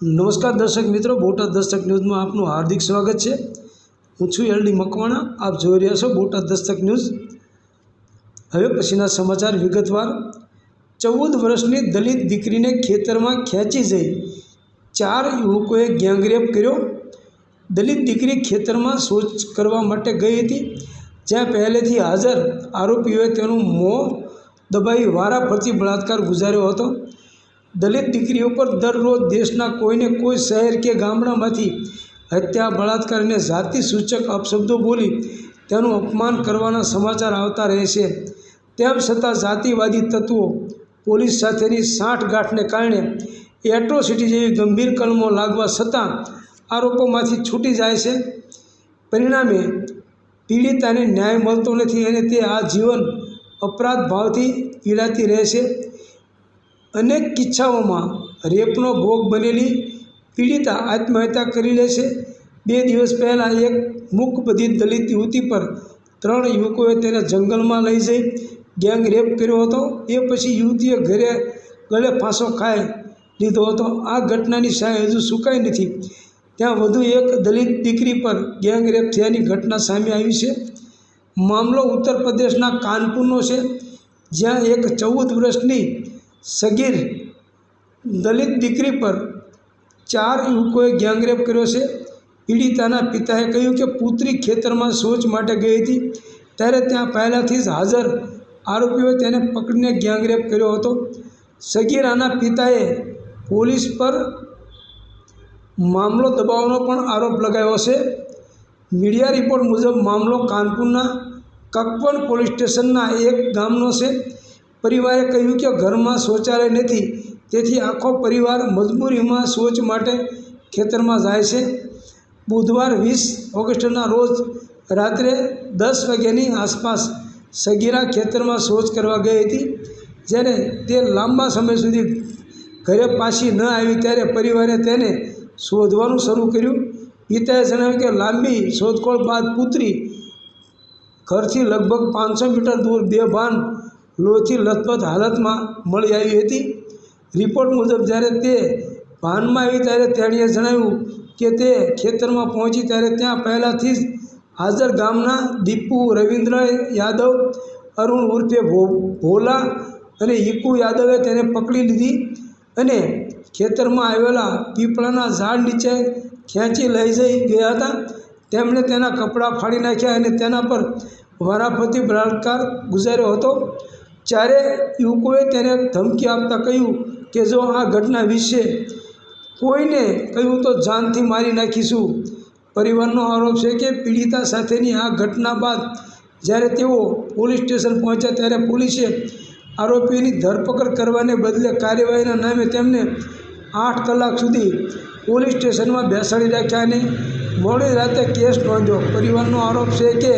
નમસ્કાર દર્શક મિત્રો, બોટાદ દસ્તક ન્યૂઝમાં આપનું હાર્દિક સ્વાગત છે. હું છું એલડી મકવાણા, આપ જોઈ રહ્યા છો બોટાદ દસ્તક ન્યૂઝ. હવે પછીના સમાચાર વિગતવાર. ચૌદ વર્ષની દલિત દીકરીને ખેતરમાં ખેંચી જઈ ચાર યુવકોએ ગેંગરેપ કર્યો. દલિત દીકરી ખેતરમાં શૌચ કરવા માટે ગઈ હતી, જ્યાં પહેલેથી હાજર આરોપીઓએ તેનું મોં દબાવી વારા ફરતી બળાત્કાર ગુજાર્યો હતો. દલિત દીકરીઓ પર દરરોજ દેશના કોઈને કોઈ શહેર કે ગામડામાંથી હત્યા, બળાત્કાર અને જાતિ અપશબ્દો બોલી તેનું અપમાન કરવાના સમાચાર આવતા રહે છે. તેમ છતાં જાતિવાદી તત્વો પોલીસ સાથેની સાંઠગાંઠને કારણે એટ્રોસિટી જેવી ગંભીર કલમો લાગવા છતાં આરોપોમાંથી છૂટી જાય છે. પરિણામે પીડિતાને ન્યાય મળતો નથી અને તે આ જીવન અપરાધ ભાવથી પીડાતી રહે છે. અનેક કિસ્સાઓમાં રેપનો ભોગ બનેલી પીડિતા આત્મહત્યા કરી લે છે. બે દિવસ પહેલાં એક મૂકબધિર દલિત યુવતી પર ત્રણ યુવકોએ તેને જંગલમાં લઈ જઈ ગેંગ રેપ કર્યો હતો. એ પછી યુવતીએ ઘરે ગળે ફાંસો ખાઈ લીધો હતો. આ ઘટનાની સહાય હજુ સુકાઈ નથી. ત્યાં વધુ એક દલિત દીકરી પર ગેંગ રેપ થયાની ઘટના સામે આવી છે. મામલો ઉત્તર પ્રદેશના કાનપુરનો છે, જ્યાં એક ચૌદ વર્ષની સગીર દલિત દીકરી પર ચાર યુવકોએ ગેંગરેપ કર્યો છે. પીડિતાના પિતાએ કહ્યું કે પુત્રી ખેતરમાં શૌચ માટે ગઈ હતી. ત્યારે ત્યાં પહેલાંથી જ હાજર આરોપીઓએ તેને પકડીને ગેંગરેપ કર્યો હતો. સગીરાના પિતાએ પોલીસ પર મામલો દબાવવાનો પણ આરોપ લગાવ્યો છે. મીડિયા રિપોર્ટ મુજબ મામલો કાનપુરના કકવન પોલીસ સ્ટેશનના એક ગામનો છે. પરિવારે કહ્યું કે ઘરમાં શૌચાલય નથી, તેથી આખો પરિવાર મજબૂરીમાં શૌચ માટે ખેતરમાં જાય છે. બુધવાર વીસ ઓગસ્ટના રોજ રાત્રે દસ વાગ્યાની આસપાસ સગીરા ખેતરમાં શૌચ કરવા ગઈ હતી. જ્યારે તે લાંબા સમય સુધી ઘરે પાછી ન આવી, ત્યારે પરિવારે તેને શોધવાનું શરૂ કર્યું. પિતાએ જણાવ્યું કે લાંબી શોધખોળ બાદ પુત્રી ઘરથી લગભગ પાંચસો મીટર દૂર બેભાન લોહીથી લથપથ હાલતમાં મળી આવી હતી. રિપોર્ટ મુજબ જ્યારે તે ભાનમાં આવી ત્યારે તેણીએ જણાવ્યું કે તે ખેતરમાં પહોંચી ત્યારે ત્યાં પહેલાંથી જ હાજર ગામના દીપુ રવિન્દ્ર યાદવ, અરુણ ઉર્ફે ભોલા અને ઈકુ યાદવે તેને પકડી લીધી અને ખેતરમાં આવેલા પીપળાના ઝાડ નીચે ખેંચી લઈ જઈ ગયા હતા. તેમણે તેના કપડાં ફાડી નાખ્યા અને તેના પર વારાફરતી બળાત્કાર ગુજાર્યો હતો. ચારે યુવકોએ તેને ધમકી આપતા કહ્યું કે જો આ ઘટના વિશે કોઈને કહ્યું તો જાનથી મારી નાખીશું. પરિવારનો આરોપ છે કે પીડિતા સાથેની આ ઘટના બાદ જ્યારે તેઓ પોલીસ સ્ટેશન પહોંચ્યા ત્યારે પોલીસે આરોપીની ધરપકડ કરવાને બદલે કાર્યવાહીના નામે તેમને આઠ કલાક સુધી પોલીસ સ્ટેશનમાં બેસાડી રાખ્યા અને મોડી રાતે કેસ નોંધ્યો. પરિવારનો આરોપ છે કે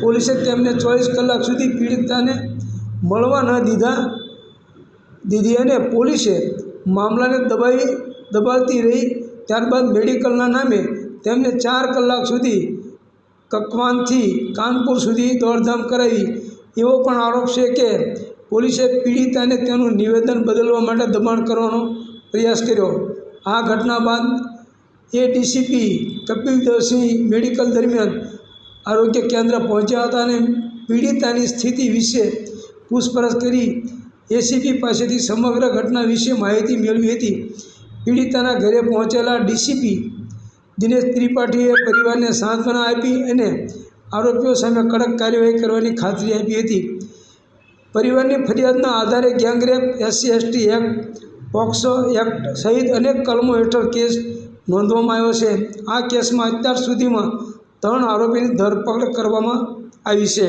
પોલીસે તેમને ચોવીસ કલાક સુધી પીડિતાને મળવા ન દીધા. દીધી અને પોલીસે મામલાને દબાવી દબાવતી રહી. ત્યારબાદ મેડિકલના નામે તેમને ચાર કલાક સુધી કકવાનથી કાનપુર સુધી દોડધામ કરાવી. એવો પણ આરોપ છે કે પોલીસે પીડિતાને તેનું નિવેદન બદલવા માટે દબાણ કરવાનો પ્રયાસ કર્યો. આ ઘટના બાદ એ ડીસીપી કપિલ દેવસિંહ મેડિકલ દરમિયાન આરોગ્ય કેન્દ્ર પહોંચ્યા હતા અને પીડિતાની સ્થિતિ વિશે પૂછપરછ કરી એસીપી પાસેથી સમગ્ર ઘટના વિશે માહિતી મેળવી હતી. પીડિતાના ઘરે પહોંચેલા ડીસીપી દિનેશ ત્રિપાઠીએ પરિવારને સાંત્વના આપી અને આરોપીઓ સામે કડક કાર્યવાહી કરવાની ખાતરી આપી હતી. પરિવારની ફરિયાદના આધારે gangrape SC, ST act, POCSO act સહિત અનેક કલમો હેઠળ કેસ નોંધવામાં આવ્યો છે. આ કેસમાં અત્યાર સુધીમાં ત્રણ આરોપીની ધરપકડ કરવામાં આવી છે.